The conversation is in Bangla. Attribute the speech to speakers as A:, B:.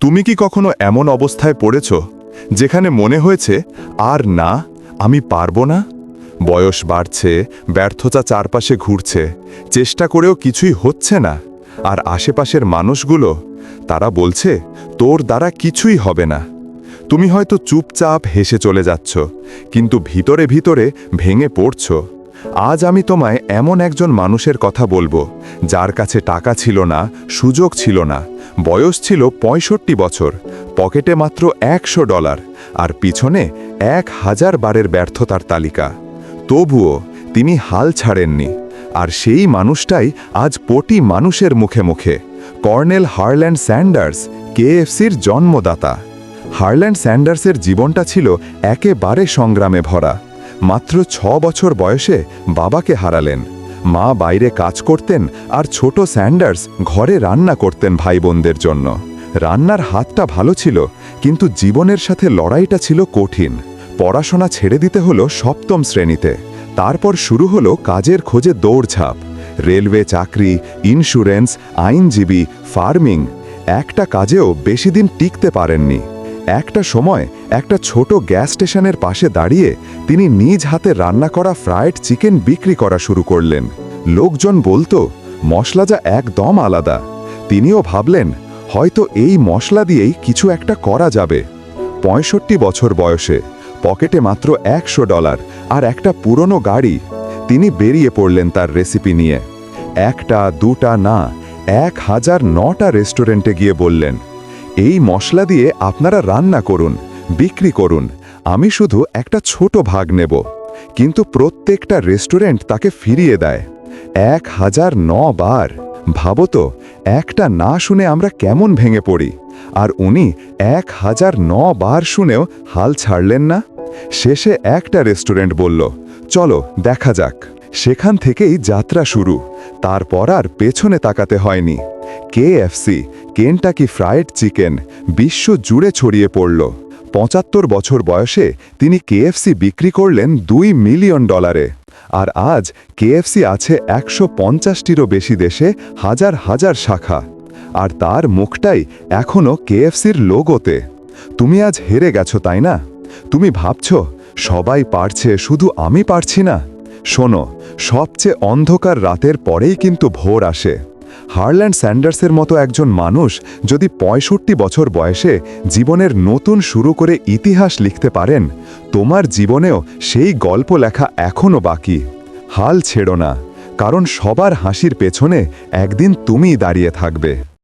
A: তুমি কি কখনো এমন অবস্থায় পড়েছ যেখানে মনে হয়েছে, আর না, আমি পারব না বয়স বাড়ছে, ব্যর্থতা চারপাশে ঘুরছে, চেষ্টা করেও কিছুই হচ্ছে না। আর আশেপাশের মানুষগুলো, তারা বলছে, তোর দ্বারা কিছুই হবে না তুমি হয়তো চুপচাপ হেসে চলে যাচ্ছ, কিন্তু ভিতরে ভিতরে ভেঙে পড়ছ। আজ আমি তোমায় এমন একজন মানুষের কথা বলব, যার কাছে টাকা ছিল না, সুযোগ ছিল না। বয়স ছিল পঁয়ষট্টি বছর, পকেটে মাত্র একশো ডলার আর পিছনে এক হাজার বারের ব্যর্থতার তালিকা। তবুও তিনি হাল ছাড়েননি আর সেই মানুষটাই আজ পটি মানুষের মুখে মুখে, কর্নেল হার্ল্যান্ড স্যান্ডার্স, কেএফসির জন্মদাতা। হার্ল্যান্ড স্যান্ডার্সের জীবনটা ছিল একেবারে সংগ্রামে ভরা, মাত্র ছ বছর বয়সে বাবাকে হারালেন। মা বাইরে কাজ করতেন আর ছোট স্যান্ডার্স ঘরে রান্না করতেন ভাই বোনদের জন্য। রান্নার হাতটা ভালো ছিল, কিন্তু জীবনের সাথে লড়াইটা ছিল কঠিন। পড়াশোনা ছেড়ে দিতে হলো সপ্তম শ্রেণীতে। তারপর শুরু হলো কাজের খোঁজে দৌড়ঝাঁপ। রেলওয়ে চাকরি, ইন্স্যুরেন্স, আইনজীবী, ফার্মিং, একটা কাজেও বেশি দিন টিকতে পারেননি। একটা সময় একটা ছোট গ্যাস স্টেশনের পাশে দাঁড়িয়ে তিনি নিজ হাতে রান্না করা ফ্রায়েড চিকেন বিক্রি করা শুরু করলেন। লোকজন বলতো, মশলা যা একদম আলাদা। তিনিও ভাবলেন, হয়তো এই মশলা দিয়েই কিছু একটা করা যাবে। পঁয়ষট্টি বছর বয়সে, পকেটে মাত্র একশো ডলার আর একটা পুরনো গাড়ি, তিনি বেরিয়ে পড়লেন তার রেসিপি নিয়ে। একটা, দুটা না, এক হাজার নটা রেস্টুরেন্টে গিয়ে বললেন এই মশলা দিয়ে আপনারা রান্না করুন, বিক্রি করুন। আমি শুধু একটা ছোট ভাগ নেব। কিন্তু প্রত্যেকটা রেস্টুরেন্ট তাকে ফিরিয়ে দেয়। এক হাজার ন বার। ভাবো তো, একটা না শুনে আমরা কেমন ভেঙে পড়ি। আর উনি এক হাজার ন বার শুনেও হাল ছাড়লেন না। শেষে একটা রেস্টুরেন্ট বলল, চলো, দেখা যাক। সেখান থেকেই যাত্রা শুরু। তারপর আর পেছনে তাকাতে হয়নি। কেএফসি, কেনটাকি ফ্রায়েড চিকেন বিশ্ব জুড়ে ছড়িয়ে পড়ল। পঁচাত্তর বছর বয়সে তিনি কেএফসি বিক্রি করলেন দুই মিলিয়ন ডলারে। আর আজ কেএফসি আছে একশো পঞ্চাশটিরও বেশি দেশে হাজার হাজার শাখা। আর তার মুখটাই এখনও কেএফসির লোগোতে। তুমি আজ হেরে গেছো, তাই না? তুমি ভাবছ, সবাই পারছে, শুধু আমি পারছি না? শোনো, সবচেয়ে অন্ধকার রাতের পরেই কিন্তু ভোর আসে। হারল্যান্ড স্যান্ডার্সের মতো একজন মানুষ যদি পঁয়ষট্টি বছর বয়সে জীবনের নতুন শুরু করে ইতিহাস লিখতে পারেন, তোমার জীবনেও সেই গল্প লেখা এখনও বাকি। হাল ছেড়ো না, কারণ সবার হাসির পেছনে একদিন তুমিই দাঁড়িয়ে থাকবে।